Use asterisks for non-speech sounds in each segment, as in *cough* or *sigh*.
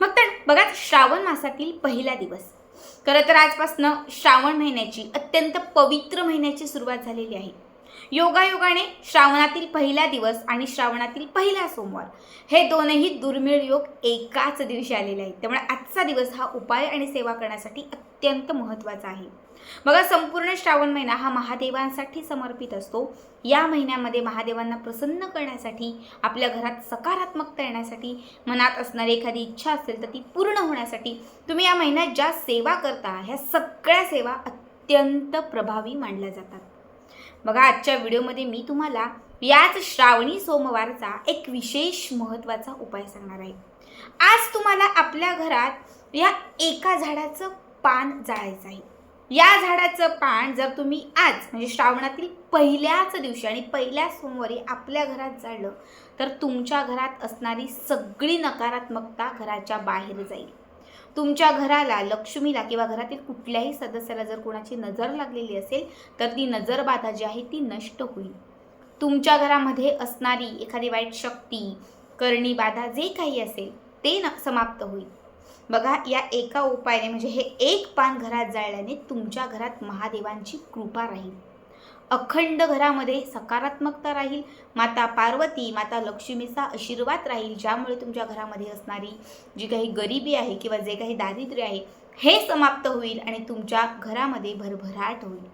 मग तर बघा श्रावण मासातील पहिला दिवस. खरं तर आजपासनं श्रावण महिन्याची अत्यंत पवित्र महिन्याची सुरुवात झालेली आहे. योगायोगाने श्रावणातील पहिला दिवस आणि श्रावणातील पहिला सोमवार हे दोनही दुर्मिळ योग एकाच दिवशी आलेले आहेत. त्यामुळे आजचा दिवस हा उपाय आणि सेवा करण्यासाठी अत्यंत महत्त्वाचा आहे. बघा संपूर्ण श्रावण महिना हा महादेवांसाठी समर्पित असतो. या महिन्यामध्ये महादेवांना प्रसन्न करण्यासाठी आपल्या घरात सकारात्मकता येण्यासाठी मनात असणारी एखादी इच्छा असेल तर ती पूर्ण होण्यासाठी तुम्ही या महिन्यात ज्या सेवा करता ह्या सगळ्या सेवा अत्यंत प्रभावी मानल्या जातात. बघा आजच्या व्हिडिओमध्ये मी तुम्हाला याच श्रावणी सोमवारचा एक विशेष महत्त्वाचा उपाय सांगणार आहे. आज तुम्हाला आपल्या घरात या एका झाडाचं पान जाळायचं आहे. या झाडाचं पान जर तुम्ही आज म्हणजे श्रावणातील पहिल्याच दिवशी आणि पहिल्या सोमवारी आपल्या घरात जाळलं तर तुमच्या घरात असणारी सगळी नकारात्मकता घराच्या बाहेर जाईल. तुमच्या घराला लक्ष्मीला किंवा घरातील कुठल्याही सदस्याला जर कोणाची नजर लागलेली असेल तर ती नजरबाधा जी आहे ती नष्ट होईल. तुमच्या घरामध्ये असणारी एखादी वाईट शक्ती करणी बाधा जे काही असेल ते न समाप्त होईल. बघा या एका उपायाने म्हणजे हे एक पान घरात जाळल्याने तुमच्या घरात महादेवांची कृपा राहील. अखंड घरामध्ये सकारात्मकता राहील माता पार्वती माता लक्ष्मीचा आशीर्वाद राहील ज्यामुळे तुमच्या घरामध्ये असणारी जी काही गरिबी आहे किंवा जे काही दारिद्र्य आहे हे समाप्त होईल आणि तुमच्या घरामध्ये भरभराट होईल.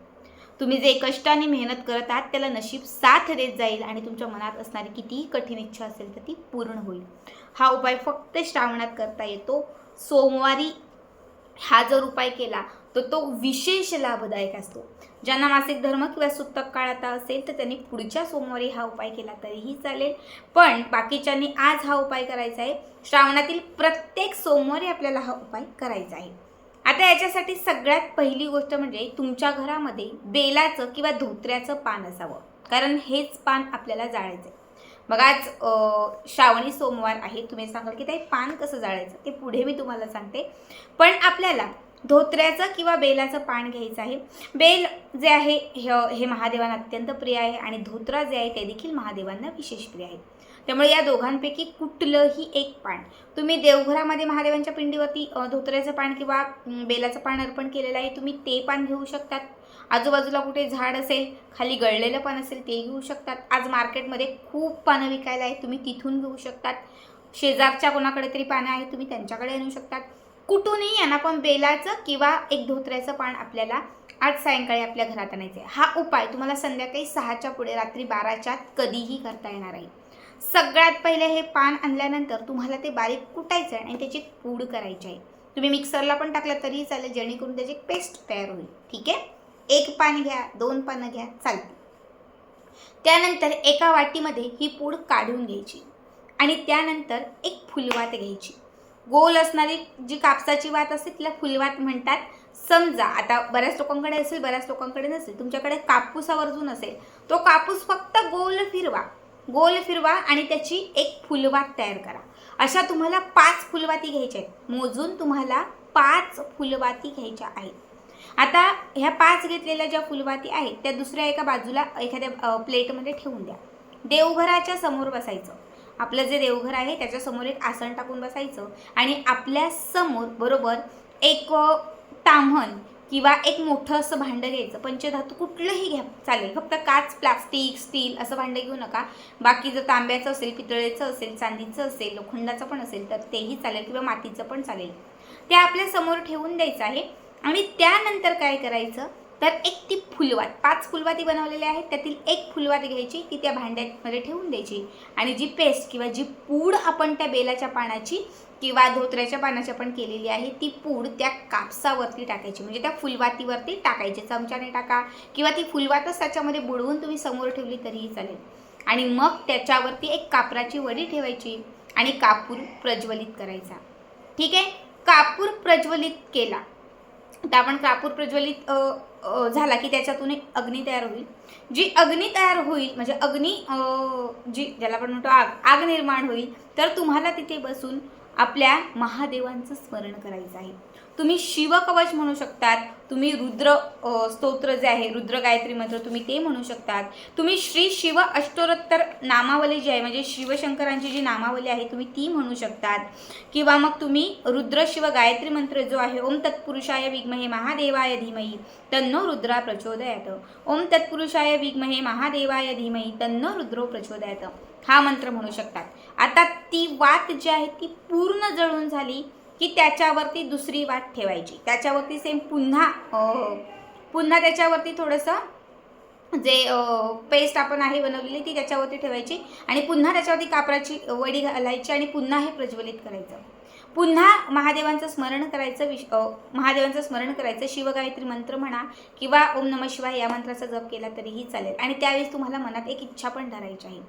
तुम्ही जे कष्टाने मेहनत करत आहात त्याला नशीब साथ देत जाईल आणि तुमच्या मनात असणारी कितीही कठीण इच्छा असेल तर ती पूर्ण होईल. हा उपाय फक्त श्रावणात करता येतो. सोमवारी हा जर उपाय केला तर तो विशेष लाभदायक असतो. ज्यांना मासिक धर्म किंवा सुतक काळ आता असेल तर त्यांनी पुढच्या सोमवारी हा उपाय केला तरीही चालेल. पण बाकीच्यांनी आज हा उपाय करायचा आहे. श्रावणातील प्रत्येक सोमवारी आपल्याला हा उपाय करायचा आहे. आता याच्यासाठी सगळ्यात पहिली गोष्ट म्हणजे तुमच्या घरामध्ये बेलाचं किंवा धोत्र्याचं पान असावं. कारण हेच पान आपल्याला जाळायचं आहे बघा आज श्रावणी सोमवार आहे. तुम्ही सांगाल की ते पान कसं जाळायचं? ते पुढे मी तुम्हाला सांगते. पण आपल्याला धोत्र्याचं किंवा बेलाचं पान घ्यायचं आहे. बेल जे आहे हे हे महादेवांना अत्यंत प्रिय आहे आणि धोत्रा जे आहे ते देखील महादेवांना विशेष प्रिय आहे. त्यामुळे या दोघांपैकी कुठलंही एक पान तुम्ही देवघरामध्ये महादेवांच्या पिंडीवरती धोत्र्याचं पान किंवा बेलाचं पान अर्पण केलेलं आहे तुम्ही ते पान घेऊ शकतात. आजूबाजूला कुठे झाड असेल खाली गळलेलं पान असेल ते घेऊ शकतात. आज मार्केटमध्ये खूप पानं विकायला आहेत तुम्ही तिथून घेऊ शकतात. शेजारच्या कोणाकडे तरी पानं आहेत तुम्ही त्यांच्याकडे आणू शकतात. कुठूनही यांना पण बेलाचं किंवा एक धोत्र्याचं पान आपल्याला आज सायंकाळी आपल्या घरात आणायचं आहे हा उपाय तुम्हाला संध्याकाळी सहाच्या पुढे रात्री बाराच्या आत कधीही करता येणार आहे. सगळ्यात पहिले हे पान आणल्यानंतर तुम्हाला ते बारीक कुटायचं आहे आणि त्याची पूड करायची आहे. तुम्ही मिक्सरला पण टाकलं तरीही चालेल जेणेकरून त्याची पेस्ट तयार होईल. ठीक आहे? एक पान घ्या दोन पानं घ्या चालते त्यानंतर एका वाटीमध्ये ही पूड काढून घ्यायची आणि त्यानंतर एक फुलवात घ्यायची. गोल असणारी जी कापसाची वात असते तिला फुलवात म्हणतात. समजा आता बऱ्याच लोकांकडे असेल बऱ्याच लोकांकडे नसेल तुमच्याकडे कापूस आवर्जून असेल तो कापूस फक्त गोल फिरवा. गोल फिरवा आणि त्याची एक फुलवात तयार करा. अशा तुम्हाला पाच फुलवाती घ्यायच्या आहेत. मोजून तुम्हाला पाच फुलवाती घ्यायच्या आहेत. आता ह्या पाच घेतलेल्या ज्या फुलवाती आहेत त्या दुसऱ्या एका बाजूला एखाद्या प्लेटमध्ये ठेवून द्या. देवघराच्या समोर बसायचं. आपलं जे देवघर आहे त्याच्यासमोर एक आसन टाकून बसायचं. आणि आपल्यासमोर बरोबर एक अ, ताम्हण किंवा एक मोठं असं भांडं घ्यायचं. पंचधातू कुठलंही घ्या चालेल. फक्त काच प्लास्टिक स्टील असं भांडं घेऊ नका. बाकी जर तांब्याचं असेल पितळेचं असेल चांदीचं असेल लोखंडाचं पण असेल तर तेही चालेल किंवा मातीचं पण चालेल. ते आपल्यासमोर ठेवून द्यायचं आहे. आणि त्यानंतर काय करायचं? तर एक ती फुलवात पाच फुलवाती बनवलेल्या आहेत. त्यातील एक फुलवात घ्यायची ती त्या भांड्यामध्ये ठेवून द्यायची. आणि जी पेस्ट किंवा जी पूड आपण त्या बेलाच्या पानाची किंवा धोत्र्याच्या पानाची आपण केलेली आहे ती पूड त्या कापसावरती टाकायची. म्हणजे त्या फुलवातीवरती टाकायची. चमच्याने टाका किंवा ती फुलवातच त्याच्यामध्ये बुडवून तुम्ही समोर ठेवली तरीही चालेल. आणि मग त्याच्यावरती एक कापराची वडी ठेवायची आणि कापूर प्रज्वलित करायचा. ठीक आहे? कापूर प्रज्वलित केला. तर आपण कापूर प्रज्वलित झाला की त्याच्यातून एक अग्नी तयार होईल. जी अग्नी तयार होईल म्हणजे अग्नी जी ज्याला आपण म्हणतो आग आग निर्माण होईल तर तुम्हाला तिथे बसून आपल्या महादेवांचं स्मरण करायचं आहे. तुम्ही शिवकवच म्हणू शकतात. तुम्ही रुद्र स्तोत्र जे आहे रुद्र गायत्री मंत्र तुम्ही ते म्हणू शकतात. तुम्ही श्री शिव अष्टोत्तर नामावली जी आहे म्हणजे शिवशंकरांची जी नामावली आहे तुम्ही ती म्हणू शकतात. किंवा मग तुम्ही रुद्र शिव गायत्री मंत्र जो आहे ओम तत्पुरुषाय विग्महे महादेवाय धीमही तन्नो रुद्रा प्रचोदयात. ओम तत्पुरुषाय विग्महे महादेवाय धीमही तन्नो रुद्रो प्रचोदयात. हा मंत्र म्हणू शकतात. आता ती वात जी आहे ती पूर्ण जळून झाली. की त्याच्यावरती दुसरी वाट ठेवायची. त्याच्यावरती सेम पुन्हा पुन्हा त्याच्यावरती थोडंसं जे पेस्ट आपण आहे बनवलेली ती त्याच्यावरती ठेवायची आणि पुन्हा त्याच्यावरती कापराची वडी घालायची आणि पुन्हा हे प्रज्वलित करायचं. पुन्हा महादेवांचं स्मरण करायचं विश महादेवांचं स्मरण करायचं. शिवगायत्री मंत्र म्हणा किंवा ओम नम शिवाय या मंत्राचा जप केला तरीही चालेल. आणि त्यावेळेस तुम्हाला मनात एक इच्छा पण धरायची आहे.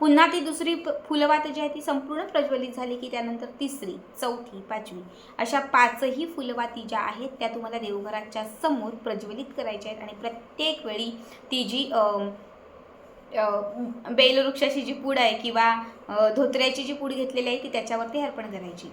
पुन्हा ती दुसरी फुलवात जी आहे ती संपूर्ण प्रज्वलित झाली की त्यानंतर तिसरी चौथी पाचवी. अशा पाचही फुलवाती ज्या आहेत त्या तुम्हाला देवघराच्या समोर प्रज्वलित करायच्या आहेत. आणि प्रत्येक वेळी ती जी बेलवृक्षाची जी पूड आहे किंवा धोत्र्याची जी पूड घेतलेली आहे ती त्याच्यावरती अर्पण करायची.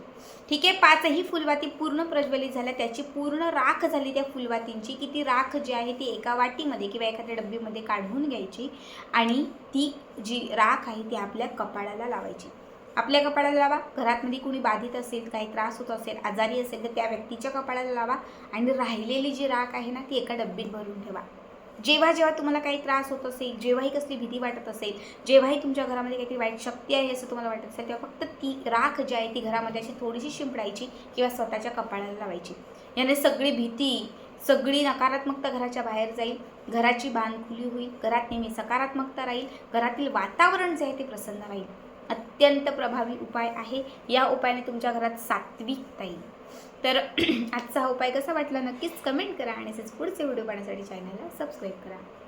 ठीक आहे? पाचही फुलवाती पूर्ण प्रज्वलित झाल्या. त्याची पूर्ण राख झाली त्या फुलवातींची. की ती राख जी आहे ती एका वाटीमध्ये किंवा एखाद्या डब्बीमध्ये काढून घ्यायची आणि ती जी राख आहे ती आपल्या कपाळाला लावायची. आपल्या कपाळाला लावा. घरातमध्ये कुणी बाधित असेल काही त्रास होत असेल आजारी असेल तर त्या व्यक्तीच्या कपाळाला लावा आणि राहिलेली जी राख आहे ना ती एका डब्बीत भरून ठेवा. जेव्हा जेव्हा तुम्हाला काही त्रास होत असेल जेव्हाही कसली भीती वाटत असेल जेव्हाही तुमच्या घरामध्ये काहीतरी वाईट शक्ती आहे असं तुम्हाला वाटत असेल तेव्हा फक्त ती राख जी आहे ती घरामध्ये अशी थोडीशी शिंपडायची किंवा स्वतःच्या कपाळाला लावायची. याने सगळी भीती सगळी नकारात्मकता घराच्या बाहेर जाईल. घराची बांध खुली होईल. घरात नेहमी सकारात्मकता राहील. घरातील वातावरण जे आहे ते प्रसन्न राहील. अत्यंत प्रभावी उपाय आहे. या उपायाने तुमच्या घरात सात्विकता येईल. तर *clears throat* आजचा हा उपाय कसा वाटला नक्कीच कमेंट करा आणि असेच पुढचे व्हिडिओ पाहण्यासाठी चॅनलला सबस्क्राईब करा.